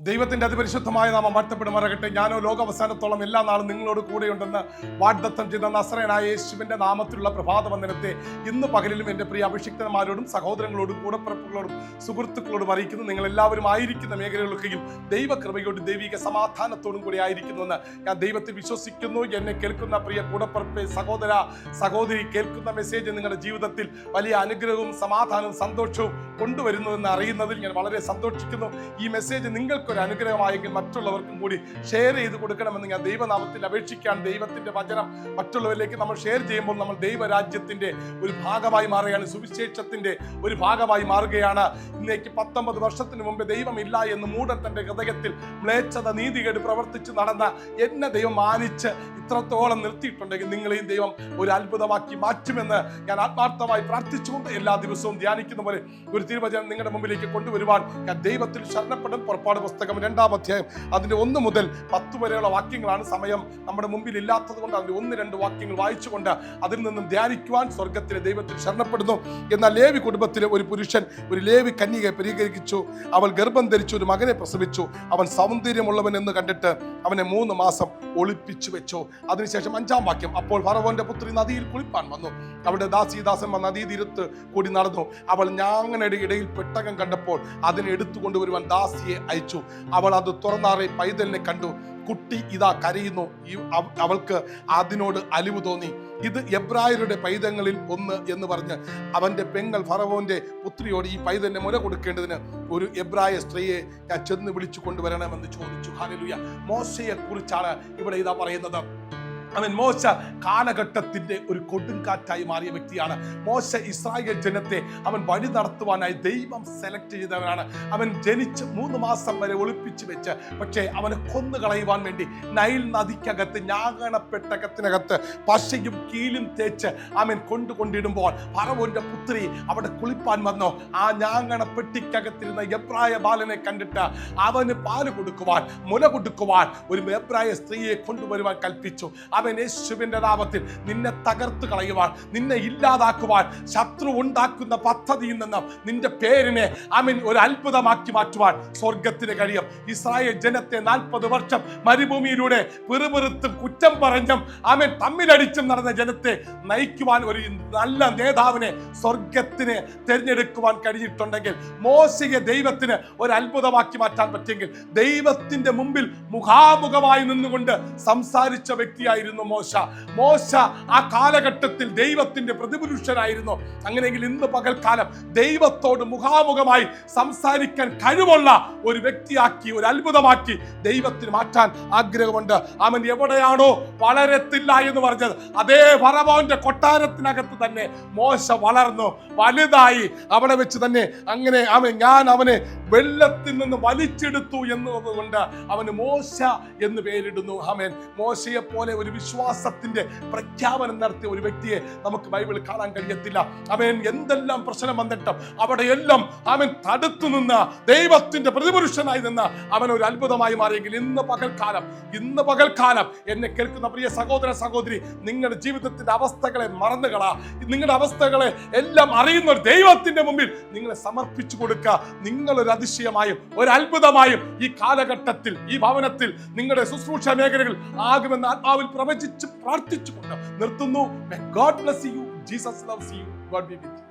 ദൈവത്തിന്റെ അതിപരിശുദ്ധമായ നാമം വാഴ്ത്തപ്പെടുമാറാകട്ടെ. ഞാനോ ലോകാവസാനത്തോളം എല്ലാ നാളും നിങ്ങളോട് കൂടെയുണ്ടെന്ന് വാഗ്ദത്തം ചെയ്ത നസറേനായ യേശുവിന്റെ നാമത്തിലുള്ള പ്രഭാത വന്ദനത്തെ ഇന്ന് പകലിലും എന്റെ പ്രിയ അഭിഷിക്തന്മാരോടും സഹോദരങ്ങളോടും കൂടപ്പിറപ്പുകളോടും സുഹൃത്തുക്കളോടും അറിയിക്കുന്നു. നിങ്ങൾ എല്ലാവരും ആയിരിക്കുന്ന മേഖലകളൊക്കെയും ദൈവകൃപയോടും ദൈവിക സമാധാനത്തോടും കൂടി ആയിരിക്കുന്നുവെന്ന് ഞാൻ ദൈവത്തിൽ വിശ്വസിക്കുന്നു. എന്നെ കേൾക്കുന്ന പ്രിയ കൂടപ്പിറപ്പ് സഹോദര സഹോദരി കേൾക്കുന്ന മെസ്സേജ് നിങ്ങളുടെ ജീവിതത്തിൽ വലിയ അനുഗ്രഹവും സമാധാനവും സന്തോഷവും കൊണ്ടുവരുന്നുവെന്ന് അറിയുന്നതിൽ ഞാൻ വളരെ സന്തോഷിക്കുന്നു. ഈ മെസ്സേജ് നിങ്ങൾക്കൊരു അനുഗ്രഹമായെങ്കിൽ മറ്റുള്ളവർക്കും കൂടി ഷെയർ ചെയ്ത് കൊടുക്കണമെന്ന് ഞാൻ ദൈവനാമത്തിൽ അപേക്ഷിക്കാൻ ദൈവത്തിന്റെ വചനം മറ്റുള്ളവരിലേക്ക് നമ്മൾ ഷെയർ ചെയ്യുമ്പോൾ നമ്മൾ ദൈവരാജ്യത്തിന്റെ ഒരു ഭാഗമായി മാറുകയാണ്. സുവിശേഷത്തിന്റെ ഒരു ഭാഗമായി മാറുകയാണ്. ഇന്നേക്ക് പത്തൊമ്പത് വർഷത്തിന് മുമ്പ് ദൈവമില്ല എന്ന് മൂടൻ തന്റെ ഹൃദയത്തിൽ മ്ലേച്ഛത നീതികേട് പ്രവർത്തിച്ച് നടന്ന എന്നെ ദൈവം മാനിച്ച് ഇത്രത്തോളം നിർത്തിയിട്ടുണ്ടെങ്കിൽ നിങ്ങളെയും ദൈവം ഒരു അത്ഭുതമാക്കി മാറ്റുമെന്ന് ഞാൻ ആത്മാർത്ഥമായി പ്രാർത്ഥിച്ചുകൊണ്ട് എല്ലാ ദിവസവും ധ്യാനിക്കുന്ന പോലെ ഒരു തിരുവചനം നിങ്ങളുടെ മുമ്പിലേക്ക് കൊണ്ടുവരുവാൻ ഞാൻ ദൈവത്തിൽ ശരണപ്പെടും. പുറപ്പാട് പുസ്തകം രണ്ടാം അധ്യായം അതിന്റെ ഒന്ന് മുതൽ പത്ത് വരെയുള്ള വാക്യങ്ങളാണ് സമയം. നമ്മുടെ മുമ്പിൽ ഇല്ലാത്തത് കൊണ്ട് അതിന്റെ ഒന്ന് രണ്ട് വാക്യങ്ങൾ വായിച്ചുകൊണ്ട് അതിൽ നിന്നും ധ്യാനിക്കുവാൻ സ്വർഗത്തിലെ ദൈവത്തിൽ ശരണപ്പെടുന്നു. എന്നാൽ ലേവി കുടുംബത്തിലെ ഒരു പുരുഷൻ ഒരു ലേവി കന്യകയെ പരിഹരിച്ചു. അവൾ ഗർഭം ധരിച്ചു ഒരു മകനെ പ്രസവിച്ചു. അവൻ സൗന്ദര്യമുള്ളവൻ എന്ന് കണ്ടിട്ട് അവനെ മൂന്ന് മാസം ഒളിപ്പിച്ചു വെച്ചു. അതിനുശേഷം അഞ്ചാം വാക്യം അപ്പോൾ ഫറവോന്റെ പുത്രി നദിയിൽ കുളിപ്പാൻ വന്നു. അവിടെ ദാസീദാസന്മാർ നദീതീരത്ത് കൂടി നടന്നു. അവൾ ഞാങ്ങനയുടെ ഇടയിൽ പെട്ടകം കണ്ടപ്പോൾ അതിനെ എടുത്തു കൊണ്ടുവരുവാൻ ദാസിയെ അയച്ചു. അവൾ അത് തുറന്നാറെ പൈതലിനെ കണ്ടു. കുട്ടി ഇതാ കരയുന്നു. ഈ അവൾക്ക് അതിനോട് അലിവ് തോന്നി. ഇത് എബ്രായരുടെ പൈതങ്ങളിൽ ഒന്ന് എന്ന് പറഞ്ഞ് അവന്റെ പെങ്ങൾ ഫറവോന്റെ പുത്രിയോട് ഈ പൈതലിനെ മുല കൊടുക്കേണ്ടതിന് ഒരു എബ്രായ സ്ത്രീയെ ഞാൻ ചെന്ന് വിളിച്ചു കൊണ്ടുവരണമെന്ന് ചോദിച്ചു. ഹാലലുയ മോശയെ കുറിച്ചാണ് ഇവിടെ ഇതാ പറയുന്നത്. അവൻ മോശ കാലഘട്ടത്തിന്റെ ഒരു കൊടുങ്കാറ്റായി മാറിയ വ്യക്തിയാണ്. മോശ ഇസ്രായേൽ ജനത്തെ അവൻ വഴി നടത്തുവാനായി ദൈവം സെലക്ട് ചെയ്തവനാണ്. അവൻ ജനിച്ച് മൂന്ന് മാസം വരെ ഒളിപ്പിച്ചു വെച്ച് പക്ഷേ അവനെ കൊന്നു കളയുവാൻ വേണ്ടി നൈൽ നദിക്കകത്ത് ഞാകണപ്പെട്ടകത്തിനകത്ത് പശയും കീലും തേച്ച് അവൻ കൊണ്ടുകൊണ്ടിടുമ്പോൾ പറവോന്റെ പുത്രി അവിടെ കുളിപ്പാൻ വന്നോ. ആ ഞാങ്ങണപ്പെട്ടിക്കകത്തിരുന്ന എബ്രായ ബാലനെ കണ്ടിട്ട് അവന് പാൽ കൊടുക്കുവാൻ മുല കൊടുക്കുവാൻ ഒരു എബ്രായ സ്ത്രീയെ കൊണ്ടുവരുവാൻ കൽപ്പിച്ചു. അവൻ യേശുവിന്റെ നാമത്തിൽ നിന്നെ തകർത്ത് കളയുവാൻ നിന്നെ ഇല്ലാതാക്കുവാൻ ശത്രു ഉണ്ടാക്കുന്ന പദ്ധതിയിൽ നിന്നും നിന്റെ പേരിനെ അമിൻ ഒരു അത്ഭുതമാക്കി മാറ്റുവാൻ സ്വർഗത്തിന് കഴിയും. ഇസ്രായേൽ ജനത്തെ നാൽപ്പത് വർഷം മരുഭൂമിയിലൂടെ പിറുപിറുത്തും കുറ്റം പറഞ്ഞും അവൻ തമ്മിലടിച്ചും നടന്ന ജനത്തെ നയിക്കുവാൻ ഒരു നല്ല നേതാവിനെ സ്വർഗത്തിന് തിരഞ്ഞെടുക്കുവാൻ കഴിഞ്ഞിട്ടുണ്ടെങ്കിൽ മോശിക ദൈവത്തിന് ഒരു അത്ഭുതമാക്കി മാറ്റാൻ പറ്റിയെങ്കിൽ ദൈവത്തിന്റെ മുമ്പിൽ മുഖാമുഖമായി നിന്നുകൊണ്ട് സംസാരിച്ച വ്യക്തിയായിരുന്നു മോശ. മോശ ആ കാലഘട്ടത്തിൽ ദൈവത്തിന്റെ പ്രതിപുരുഷനായിരുന്നു. അങ്ങനെയെങ്കിൽ ഇന്ന് പകൽക്കാലം ദൈവത്തോട് മുഖാമുഖമായി സംസാരിക്കാൻ കഴിവുള്ള ഒരു വ്യക്തിയാക്കി ഒരു അത്ഭുതമാക്കി ദൈവത്തിന് മാറ്റാൻ ആഗ്രഹമുണ്ട്. അവൻ എവിടെയാണോ വളരത്തില്ല എന്ന് പറഞ്ഞത്. അതേ ഫറവോന്റെ കൊട്ടാരത്തിനകത്ത് തന്നെ മോശ വളർന്നു. വലുതായി അവിടെ വെച്ച് തന്നെ അങ്ങനെ അവൻ ഞാൻ അവനെ വെള്ളത്തിൽ നിന്ന് വലിച്ചെടുത്തു എന്നതുകൊണ്ട് അവന് മോശ എന്ന് പേരിടുന്നു. അവൻ മോശയെ പോലെ ഒരു വിശ്വാസത്തിന്റെ പ്രഖ്യാപനം നടത്തിയ ഒരു വ്യക്തിയെ നമുക്ക് ബൈബിളിൽ കാണാൻ കഴിയത്തില്ല. അവൻ എന്തെല്ലാം പ്രശ്നം വന്നിട്ടും അവിടെയെല്ലാം അവൻ തടുത്തു നിന്ന ദൈവത്തിന്റെ പ്രതിപുരുഷനായി നിന്ന അവൻ ഒരു അത്ഭുതമായി മാറിയെങ്കിൽ ഇന്ന് പകൽക്കാലം ഇന്ന് പകൽക്കാലം എന്നെ കേൾക്കുന്ന പ്രിയ സഹോദര സഹോദരി നിങ്ങളുടെ ജീവിതത്തിന്റെ അവസ്ഥകളെ മറന്നുകളാ. നിങ്ങളുടെ അവസ്ഥകളെ എല്ലാം അറിയുന്ന ഒരു ദൈവത്തിന്റെ മുമ്പിൽ നിങ്ങളെ സമർപ്പിച്ചു കൊടുക്കുക. നിങ്ങൾ ഒരു അതിശയമായും ഒരു അത്ഭുതമായും ഈ കാലഘട്ടത്തിൽ ഈ ഭവനത്തിൽ നിങ്ങളുടെ ശുശ്രൂഷ മേഖലകൾ ആകുമെന്ന് ആത്മാവിൽ പ്രവചിച്ച് പ്രാർത്ഥിച്ചുകൊണ്ട് നിർത്തുന്നു God bless you Jesus loves you God be with